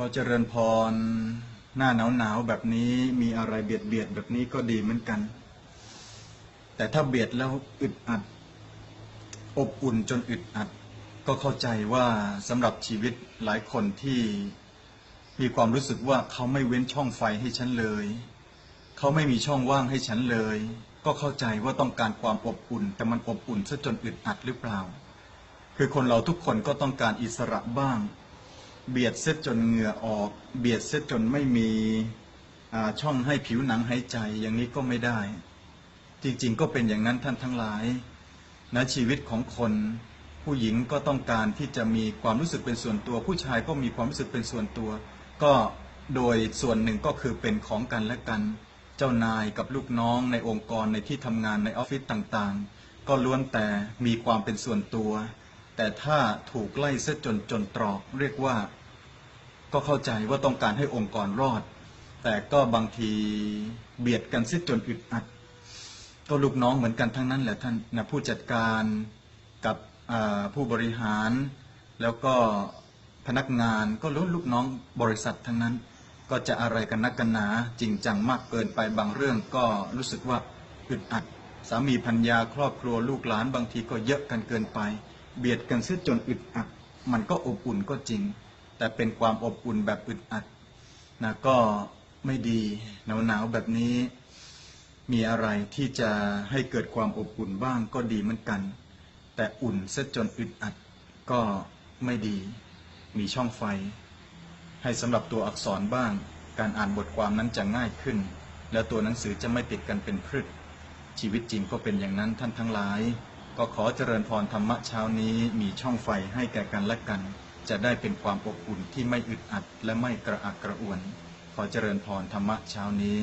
ก็เจริญพร หน้าหนาวหนาวแบบนี้มีอะไรเบียดเบียดแบบนี้ก็ดีเหมือนกัน แต่ถ้าเบียดแล้วอึดอัด อบอุ่นจนอึดอัด ก็เข้าใจว่าสำหรับชีวิตหลายคนที่มีความรู้สึกว่าเขาไม่เว้นช่องไฟให้ฉันเลย เขาไม่มีช่องว่างให้ฉันเลย ก็เข้าใจว่าต้องการความอบอุ่น แต่มันอบอุ่นซะจนอึดอัดหรือเปล่า คือคนเราทุกคนก็ต้องการอิสระบ้าง เบียดเสียจนเหงื่อออก เบียดเสียจนไม่มีช่องให้ผิวหนังหายใจอย่างนี้ก็ไม่ได้ จริงๆก็เป็นอย่างนั้นท่านทั้งหลายนะชีวิตของคนผู้หญิงก็ต้องการที่จะมีความรู้สึกเป็นส่วนตัว ผู้ชายก็มีความรู้สึกเป็นส่วนตัว ก็โดยส่วนหนึ่งก็คือเป็นของกันและกัน เจ้านายกับลูกน้องในองค์กรในที่ทำงานในออฟฟิศต่างๆ ก็ล้วนแต่มีความเป็นส่วนตัว แต่ถ้าถูกไล่เสียจนจนตรอกเรียกว่า ก็เข้าใจว่าต้องการให้องค์กรรอด แต่ก็บางทีเบียดกันเสียจนอึดอัด ก็ลูกน้องเหมือนกันทั้งนั้นแหละท่านนะผู้จัดการกับผู้บริหาร แล้วก็พนักงานก็ล้ลูกน้องบริษัททั้งนั้น ก็จะอะไรกันนักกันหนาจริงจังมากเกินไปบางเรื่องก็รู้สึกว่าอึดอัดสามีพัญญาครอบครัวลูกหลานบางทีก็เยอะกันเกินไป เบียดกันเสียจนอึดอัด มันก็อบอุ่นก็จริง แต่เป็นความอบอุ่นแบบอึดอัดนะก็ไม่ดีหนาวหนาวๆแบบนี้ มีอะไรที่จะให้เกิดความอบอุ่นบ้างก็ดีเหมือนกัน แต่อุ่นซะจนอึดอัดก็ไม่ดี มีช่องไฟ ให้สำหรับตัวอักษรบ้าง การอ่านบทความนั้นจะง่ายขึ้น แล้วตัวหนังสือจะไม่ติดกันเป็นพืชชีวิตจริงก็เป็นอย่างนั้นท่านทั้งหลาย ก็ขอเจริญพรธรรมะเช้านี้มีช่องไฟให้แก่กันและกัน จะได้เป็นความอบอุ่นที่ไม่อึดอัดและไม่กระอักกระอ่วน ขอเจริญพรธรรมะเช้านี้